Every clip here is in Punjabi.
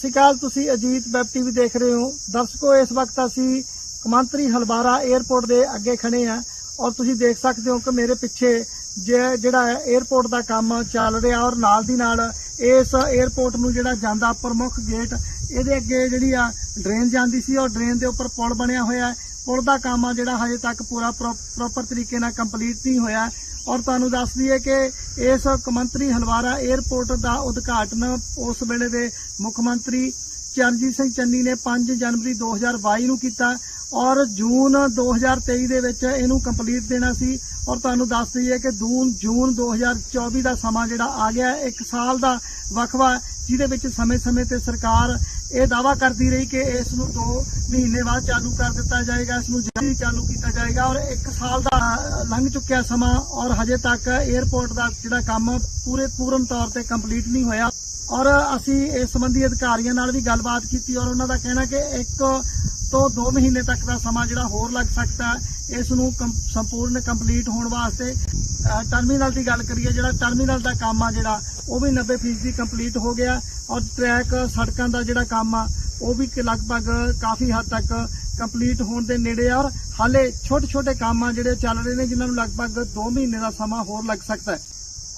ਸਤਿ ਸ਼੍ਰੀ ਅਕਾਲ, ਤੁਸੀਂ ਅਜੀਤ ਵੈਬ ਟੀਵੀ ਦੇਖ ਰਹੇ ਹੋ। ਦਰਸ਼ਕੋ, ਇਸ ਵਕਤ ਅਸੀਂ ਕਮੰਤਰੀ ਹਲਵਾਰਾ 에ਅਰਪੋਰਟ ਦੇ ਅੱਗੇ ਖੜੇ ਆ ਔਰ ਤੁਸੀਂ ਦੇਖ ਸਕਦੇ ਹੋ ਕਿ ਮੇਰੇ ਪਿੱਛੇ ਜਿਹੜਾ ਹੈ ਦਾ ਕੰਮ ਚੱਲ ਰਿਹਾ ਔਰ ਨਾਲ ਦੀ ਨਾਲ ਇਸ 에ਅਰਪੋਰਟ ਨੂੰ ਜਿਹੜਾ ਜਾਂਦਾ ਪ੍ਰਮੁੱਖ ਗੇਟ, ਇਹਦੇ ਅੱਗੇ ਜਿਹੜੀ ਆ ਡਰੇਨ ਜਾਂਦੀ ਸੀ ਔਰ ਡਰੇਨ ਦੇ ਉੱਪਰ ਪੁਲ ਬਣਿਆ ਹੋਇਆ ਹੈ। ਪੁਲ ਦਾ ਕੰਮ ਆ ਜਿਹੜਾ ਹਜੇ ਤੱਕ ਪੂਰਾ ਪ੍ਰੋਪਰ ਤਰੀਕੇ ਨਾਲ ਕੰਪਲੀਟ ਨਹੀਂ ਹੋਇਆ। ਔਰ ਤੁਹਾਨੂੰ ਦੱਸ ਦਈਏ ਕਿ ਇਸ ਕਮੰਤਰੀ ਹਲਵਾਰਾ 에ਅਰਪੋਰਟ ਦਾ ਉਦਘਾਟਨ ਉਸ ਵੇਲੇ ਦੇ ਮੁੱਖ ਮੰਤਰੀ ਚਰਨਜੀਤ ਸਿੰਘ ਚੰਨੀ ਨੇ 5 ਜਨਵਰੀ 2022 ਨੂੰ ਕੀਤਾ ਔਰ ਜੂਨ 2023 ਦੇ ਵਿੱਚ ਇਹਨੂੰ ਕੰਪਲੀਟ ਦੇਣਾ ਸੀ। ਔਰ ਤੁਹਾਨੂੰ ਦੱਸ ਦਈਏ ਕਿ ਜੂਨ ਜੂਨ 2024 ਦਾ ਸਮਾਂ ਜਿਹੜਾ ਆ ਗਿਆ ਹੈ, ਇੱਕ ਸਾਲ ਦਾ ਵਕਫਾ ਜਿਹਦੇ ਵਿੱਚ ਸਮੇਂ-ਸਮੇਂ ਤੇ ਸਰਕਾਰ ਇਹ ਦਾਵਾ ਕਰਦੀ ਰਹੀ ਕਿ ਇਸ ਨੂੰ 2 ਮਹੀਨੇ ਬਾਅਦ ਚਾਲੂ ਕਰ ਦਿੱਤਾ ਜਾਏਗਾ, ਇਸ ਨੂੰ ਜਲਦੀ ਚਾਲੂ ਕੀਤਾ ਜਾਏਗਾ ਔਰ ਇੱਕ ਸਾਲ ਦਾ ਲੰਘ ਚੁੱਕਿਆ ਸਮਾਂ ਔਰ ਹਜੇ ਤੱਕ 에ਅਰਪੋਰਟ ਦਾ ਜਿਹੜਾ ਕੰਮ ਪੂਰੇ ਪੂਰਨ ਤੌਰ ਤੇ ਕੰਪਲੀਟ ਨਹੀਂ ਹੋਇਆ ਔਰ ਅਸੀਂ ਇਸ ਸੰਬੰਧੀ ਅਧਿਕਾਰੀਆਂ ਨਾਲ ਵੀ ਗੱਲਬਾਤ ਕੀਤੀ ਔਰ ਉਹਨਾਂ ਦਾ ਕਹਿਣਾ ਕਿ ਇੱਕ ਤੋਂ 2 ਮਹੀਨੇ ਤੱਕ ਦਾ ਸਮਾਂ ਜਿਹੜਾ ਹੋਰ ਲੱਗ ਸਕਦਾ, ਇਸ ਨੂੰ ਸੰਪੂਰਨ ਕੰਪਲੀਟ ਹੋਣ ਵਾਸਤੇ ਟਰਮੀਨਲ ਦੀ ਗੱਲ ਕਰੀਏ, ਜਿਹੜਾ ਟਰਮੀਨਲ ਦਾ ਕੰਮ ਆ ਜਿਹੜਾ, ਉਹ ਵੀ 90% ਕੰਪਲੀਟ ਹੋ ਗਿਆ ਔਰ ਟਰੈਕ ਸੜਕਾਂ ਦਾ ਜਿਹੜਾ ਕੰਮ ਆ, ਉਹ ਵੀ ਲਗਭਗ ਕਾਫੀ ਹੱਦ ਤੱਕ ਕੰਪਲੀਟ ਹੋਣ ਦੇ ਨੇੜੇ ਆ ਔਰ ਹਾਲੇ ਛੋਟੇ ਛੋਟੇ ਕੰਮ ਆ ਜਿਹੜੇ ਚੱਲ ਰਹੇ ਨੇ, ਜਿਨ੍ਹਾਂ ਨੂੰ ਲਗਭਗ 2 ਮਹੀਨੇ ਦਾ ਸਮਾਂ ਹੋਰ ਲੱਗ ਸਕਦਾ ਹੈ।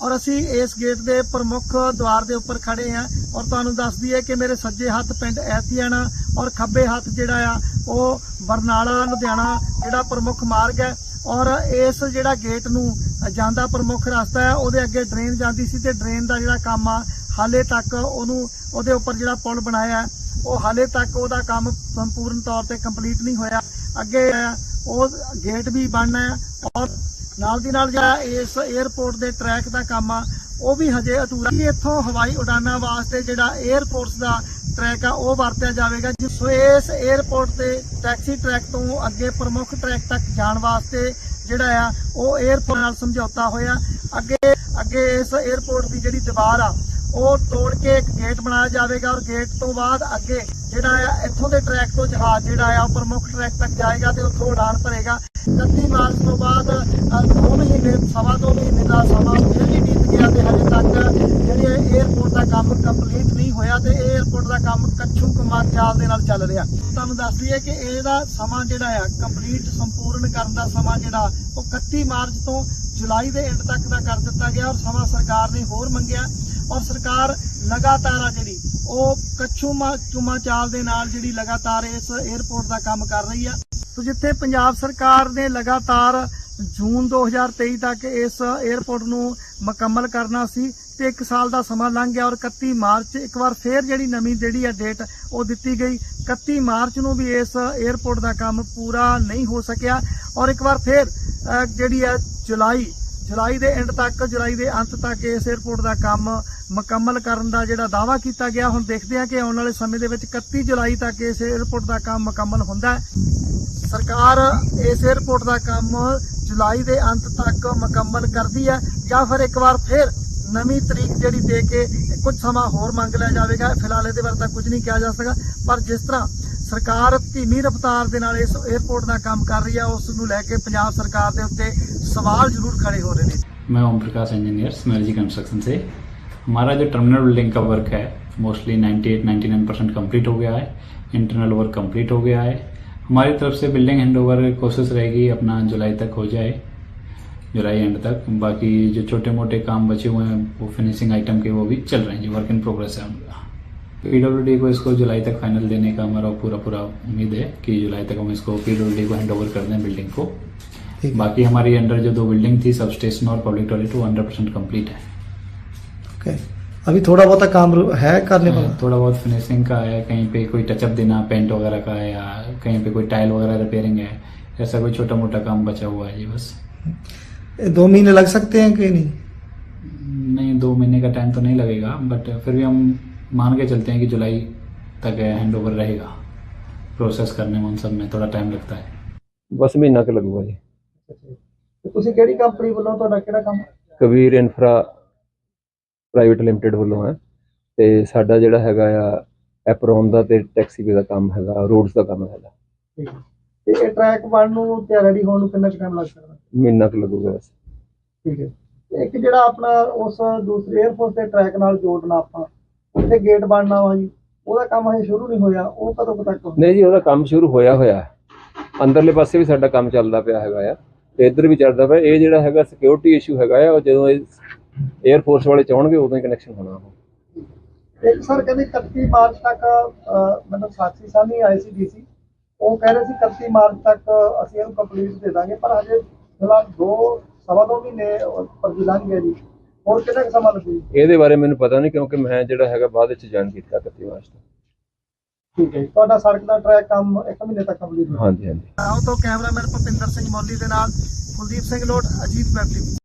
ਔਰ ਅਸੀਂ ਇਸ ਗੇਟ ਦੇ ਪ੍ਰਮੁੱਖ ਦੁਆਰ ਦੇ ਉੱਪਰ ਖੜੇ ਹਾਂ ਔਰ ਤੁਹਾਨੂੰ ਦੱਸ ਦਈਏ ਕਿ ਮੇਰੇ ਸੱਜੇ ਹੱਥ ਪਿੰਡ ਐਤੀਆਣਾ ਔਰ ਖੱਬੇ ਹੱਥ ਜਿਹੜਾ ਆ, ਉਹ ਬਰਨਾਲਾ, ਲੁਧਿਆਣਾ ਜਿਹੜਾ ਪ੍ਰਮੁੱਖ ਮਾਰਗ ਹੈ। ਔਰ ਇਸ ਜਿਹੜਾ ਗੇਟ ਨੂੰ ਜਾਂਦਾ ਪ੍ਰਮੁੱਖ ਰਸਤਾ ਹੈ, ਉਹਦੇ ਅੱਗੇ ਡਰੇਨ ਜਾਂਦੀ ਸੀ ਤੇ ਡਰੇਨ ਦਾ ਜਿਹੜਾ ਕੰਮ ਆ, ਹਾਲੇ ਤੱਕ ਉਹਨੂੰ ਉਹਦੇ ਉੱਪਰ ਜਿਹੜਾ ਪੁਲ ਬਣਾਇਆ ਉਹ ਹਾਲੇ ਤੱਕ ਉਹਦਾ ਕੰਮ ਸੰਪੂਰਨ ਤੌਰ ਤੇ ਕੰਪਲੀਟ ਨਹੀਂ ਹੋਇਆ। ਅੱਗੇ ਉਹ ਗੇਟ ਵੀ ਬਣਨਾ ਹੈ ਔਰ ਨਾਲ ਦੀ ਨਾਲ ਜਿਹੜਾ ਇਸ 에ਅਰਪੋਰਟ ਦੇ ਟਰੈਕ ਦਾ ਕੰਮ ਆ, ਉਹ ਵੀ ਹਜੇ ਅਧੂਰਾ ਹੈ। ਇੱਥੋਂ ਹਵਾਈ ਉਡਾਨਾਂ ਵਾਸਤੇ ਜਿਹੜਾ 에ਅਰਪੋਰਟਸ ਦਾ ਟਰੈਕ ਆ, ਉਹ ਵਰਤਿਆ ਜਾਵੇਗਾ, ਜਿਸ ਇਸ 에ਅਰਪੋਰਟ ਤੇ ਟੈਕਸੀ ਟਰੈਕ ਤੋਂ ਅੱਗੇ ਪ੍ਰਮੁੱਖ ਟਰੈਕ ਤੱਕ ਜਾਣ ਵਾਸਤੇ ਜਿਹੜਾ ਆ, ਉਹ 에ਅਰਪੋਰਟ ਨਾਲ ਸਮਝੌਤਾ ਹੋਇਆ। ਅੱਗੇ ਅੱਗੇ ਇਸ 에ਅਰਪੋਰਟ ਦੀ ਜਿਹੜੀ ਦੀਵਾਰ ਆ, ਉਹ ਤੋੜ ਕੇ ਇੱਕ ਗੇਟ ਬਣਾਇਆ ਜਾਵੇਗਾ ਔਰ ਗੇਟ ਤੋਂ ਬਾਅਦ ਅੱਗੇ ਜਿਹੜਾ ਆ, ਇੱਥੋਂ ਦੇ ਟਰੈਕ ਤੋਂ ਜਹਾਜ਼ ਜਿਹੜਾ ਆ, ਉਹ ਪ੍ਰਮੁੱਖ ਟਰੈਕ ਤੱਕ ਜਾਏਗਾ ਤੇ ਉੱਥੋਂ ਉਡਾਨ ਭਰੇਗਾ। 31 ਮਾਰਚ ਤੋਂ ਬਾਅਦ 2 ਮਹੀਨੇ, ਸਵਾ ਦੋ ਮਹੀਨੇ ਦਾ ਸਮਾਂ ਫਿਰ ਵੀ ਬੀਤ ਗਿਆ ਤੇ ਹਜੇ ਤੱਕ ਕੰਮ ਕੰਪਲੀਟ ਨਹੀਂ ਹੋਇਆ ਤੇ ਇਹ 에어ਪੋਰਟ ਦਾ ਕੰਮ ਕੱਛੂ ਕੁਮਾਰ ਚਾਲ ਦੇ ਨਾਲ ਚੱਲ ਰਿਹਾ। ਤੁਹਾਨੂੰ ਦੱਸ ਦਈਏ ਕਿ ਇਹਦਾ ਸਮਾਂ ਜਿਹੜਾ ਆ ਕੰਪਲੀਟ ਸੰਪੂਰਨ ਕਰਨ ਦਾ ਸਮਾਂ ਜਿਹੜਾ, ਉਹ 31 ਮਾਰਚ ਤੋਂ ਜੁਲਾਈ ਦੇ ਐਂਡ ਤੱਕ ਦਾ ਕਰ ਦਿੱਤਾ ਗਿਆ ਔਰ ਸਮਾਂ ਸਰਕਾਰ ਨੇ ਹੋਰ ਮੰਗਿਆ ਔਰ ਸਰਕਾਰ ਲਗਾਤਾਰ ਆ ਜਿਹੜੀ, ਉਹ ਕੱਛੂ ਚੁਮਾ ਚਾਲ ਦੇ ਨਾਲ ਜਿਹੜੀ ਲਗਾਤਾਰ ਇਸ 에어ਪੋਰਟ ਦਾ ਕੰਮ ਕਰ ਰਹੀ ਆ। ਸੋ ਜਿੱਥੇ ਪੰਜਾਬ ਸਰਕਾਰ ਨੇ ਲਗਾਤਾਰ ਜੂਨ 2023 ਤੱਕ ਇਸ 에어ਪੋਰਟ ਨੂੰ ਮੁਕੰਮਲ ਕਰਨਾ ਸੀ ਤੇ 1 ਸਾਲ ਦਾ ਸਮਾਂ ਲੰਘ ਗਿਆ ਔਰ 31 ਮਾਰਚ, ਇੱਕ ਵਾਰ ਫੇਰ ਜਿਹੜੀ ਨਵੀਂ ਜਿਹੜੀ ਹੈ ਡੇਟ ਉਹ ਦਿੱਤੀ ਗਈ। 31 ਮਾਰਚ ਨੂੰ ਵੀ ਇਸ 에어ਪੋਰਟ ਦਾ ਕੰਮ ਪੂਰਾ ਨਹੀਂ ਹੋ ਸਕਿਆ ਔਰ ਇੱਕ ਵਾਰ ਫੇਰ ਜਿਹੜੀ ਹੈ ਜੁਲਾਈ ਜੁਲਾਈ ਦੇ ਐਂਡ ਤੱਕ, ਜੁਲਾਈ ਦੇ ਅੰਤ ਤੱਕ ਇਸ 에어ਪੋਰਟ ਦਾ ਕੰਮ ਮੁਕੰਮਲ ਕਰਨ ਦਾ ਜਿਹੜਾ ਦਾਵਾ ਕੀਤਾ ਗਿਆ। ਹੁਣ ਦੇਖਦੇ ਹਾਂ ਕਿ ਆਉਣ ਵਾਲੇ ਸਮੇਂ ਦੇ ਵਿੱਚ 31 ਜੁਲਾਈ ਤੱਕ ਇਸ 에어ਪੋਰਟ ਦਾ ਕੰਮ ਮੁਕੰਮਲ ਹੁੰਦਾ ਸਰਕਾਰ ਇਸ 에어ਪੋਰਟ ਦਾ ਕੰਮ ਜੁਲਾਈ ਦੇ ਅੰਤ ਤੱਕ ਮੁਕੰਮਲ ਕਰਦੀ ਹੈ ਜਾਂ ਫਿਰ ਇੱਕ ਵਾਰ ਫਿਰ ਨਵੀਂ ਤਰੀਕ ਜਿਹੜੀ ਦੇ ਕੇ ਕੁਝ ਸਮਾਂ ਹੋਰ ਮੰਗ ਲਿਆ ਜਾਵੇਗਾ ਫਿਲਹਾਲ ਇਹਦੇ ਬਾਰੇ ਤਾਂ ਕੁਝ ਨਹੀਂ ਕਿਹਾ ਜਾ ਸਕਦਾ ਪਰ ਜਿਸ ਤਰ੍ਹਾਂ ਸਰਕਾਰ ਧੀਮੀ ਰਫ਼ਤਾਰ ਦੇ ਨਾਲ ਇਸ 에어ਪੋਰਟ ਦਾ ਕੰਮ ਕਰ ਰਹੀ ਹੈ ਉਸ ਨੂੰ ਲੈ ਕੇ ਪੰਜਾਬ ਸਰਕਾਰ ਦੇ ਉੱਤੇ ਸਵਾਲ ਜ਼ਰੂਰ ਖੜੇ ਹੋ ਰਹੇ ਨੇ मैं ओम प्रकाश इंजीनियर स्मेलजी कंस्ट्रक्शन से हमारा जो टर्मिनल बिल्डिंग का वर्क है मोस्टली 98-99 परसेंट कम्प्लीट हो गया है इंटरनल वर्क कम्प्लीट हो गया है हमारी तरफ से बिल्डिंग हैंड ओवर कोशिश रहेगी अपना जुलाई तक हो जाए जुलाई एंड तक। बाकी जो छोटे मोटे काम बचे हुए हैं वो फिनिशिंग आइटम के वो भी चल रहे हैं। जी वर्क इन प्रोग्रेस है उनका। पीडब्ल्यूडी को इसको जुलाई तक फाइनल देने का हमारा पूरा पूरा उम्मीद है कि जुलाई तक हम इसको पीडब्ल्यूडी को हैंड ओवर कर दें बिल्डिंग को। बाकी हमारी अंडर जो दो बिल्डिंग थी सब स्टेशन और पब्लिक टॉयलेट वो हंड्रेड परसेंट कंप्लीट है। ओके अभी थोड़ा बहुत काम है करने वाला? थोड़ा बहुत फिनिशिंग का है कहीं पे कोई टचअप देना पेंट वगैरह का है या कहीं पे कोई टाइल वगैरह रिपेयरिंग है ऐसा कोई छोटा मोटा काम बचा हुआ है जी बस। ये दो महीने लग सकते हैं कि नहीं नहीं दो महीने का टाइम तो नहीं लगेगा बट फिर भी हम मान के चलते हैं कि जुलाई तक हैंड ओवर रहेगा प्रोसेस करने में उन सब में थोड़ा टाइम लगता है ਬਸ ਮਹੀਨਾ ਕੁ ਲੱਗੂਗਾ ਜੀ ਤੇ ਤੁਸੀਂ ਕਿਹੜੀ ਕੰਪਨੀ ਵੱਲੋਂ ਤੁਹਾਡਾ ਕਿਹੜਾ ਕੰਮ ਕਬੀਰ ਇਨਫਰਾ ਪ੍ਰਾਈਵੇਟ ਲਿਮਟਿਡ ਵੱਲੋਂ ਹੈ ਤੇ ਸਾਡਾ ਜਿਹੜਾ ਹੈਗਾ ਆ ਐਪਰੋਨ ਦਾ ਤੇ ਟੈਕਸੀਵੇ ਦਾ ਕੰਮ ਹੈਗਾ ਰੋਡਸ ਦਾ ਕੰਮ ਹੈਗਾ ਤੇ ਇਹ ਟਰੈਕ ਬਣ ਨੂੰ ਤੇ ਰੈਡੀ ਹੋਣ ਨੂੰ ਕਿੰਨਾ ਟਾਈਮ ਲੱਗ ਸਕਦਾ ਮਹੀਨਾ ਕੁ ਲੱਗੂਗਾ ਬਸ ਠੀਕ ਹੈ। ਤੇ ਇੱਕ ਜਿਹੜਾ ਆਪਣਾ ਉਸ ਦੂਸਰੇ 에ਅਰਫੋਰਸ ਦੇ ਟਰੈਕ ਨਾਲ ਜੋੜਨਾ ਆਪਾਂ ਉੱਥੇ ਗੇਟ ਬਣਨਾ ਵਾ ਜੀ ਉਹਦਾ ਕੰਮ ਹਜੇ ਸ਼ੁਰੂ ਨਹੀਂ ਹੋਇਆ ਉਹ ਕਦੋਂ ਕੁ ਤੱਕ? ਨਹੀਂ ਜੀ ਉਹਦਾ ਕੰਮ ਸ਼ੁਰੂ ਹੋਇਆ ਹੋਇਆ। ਹੈ ਅੰਦਰਲੇ ਪਾਸੇ ਵੀ ਸਾਡਾ ਕੰਮ ਚੱਲਦਾ ਪਿਆ ਹੈਗਾ ਆ ਤੇ ਇੱਧਰ ਵੀ ਚੱਲਦਾ ਪਿਆ। ਇਹ ਜਿਹੜਾ ਹੈਗਾ ਸਿਕਿਉਰਿਟੀ ਇਸ਼ੂ ਹੈਗਾ ਆ ਉਹ ਜਦੋਂ ਇਹ 에ਅਰ ਫੋਰਸ ਵਾਲੇ ਚਾਹਣਗੇ ਉਦੋਂ ਹੀ ਕਨੈਕਸ਼ਨ ਹੋਣਾ ਉਹ। ਇੱਕ ਸਰ ਕਹਿੰਦੇ 31 ਮਾਰਚ ਤੱਕ ਅਹ, ਮਤਲਬ ਸਾਥੀ ਸਾਹਮਣੇ ਆਏ ਸੀ ਡੀਸੀ ਉਹ ਕਹਿ ਰਹੇ ਸੀ 31 ਮਾਰਚ ਤੱਕ ਅਸੀਂ ਇਹਨੂੰ ਕੰਪਲੀਟ ਦੇ ਦਾਂਗੇ ਪਰ ਹਜੇ ਫਿਲਹਾਲ ਦੋ ਸਵਾ ਦੋ ਮਹੀਨੇ ਪਰ ਲੰਘ ਗਏ ਜੀ। ਹੋਰ ਕਿੰਨਾ ਕੁ ਸਮਾਂ ਲੱਗੂ ਇਹਦੇ ਬਾਰੇ ਮੈਨੂੰ ਪਤਾ ਨਹੀਂ ਕਿਉਂਕਿ ਮੈਂ ਜਿਹੜਾ ਹੈਗਾ ਬਾਅਦ ਵਿੱਚ ਜਾਣ ਕੀਤਾ 31 ਮਾਰਚ ਤੋਂ। ਠੀਕ ਹੈ। ਤੁਹਾਡਾ ਸੜਕ ਦਾ ਟਰੈਕ ਕੰਮ ਇੱਕ ਮਹੀਨੇ ਤੱਕ ਕੰਪਲੀਟ ਹੋ ਹਾਂਜੀ ਹਾਂਜੀ। ਆਓ ਤੋਂ ਕੈਮਰਾਮੈਨ ਭੁਪਿੰਦਰ ਸਿੰਘ ਮੌਲੀ ਦੇ ਨਾਲ ਕੁਲਦੀਪ ਸਿੰਘ ਲੋਟ ਅਜੀਤ ਵੈਬ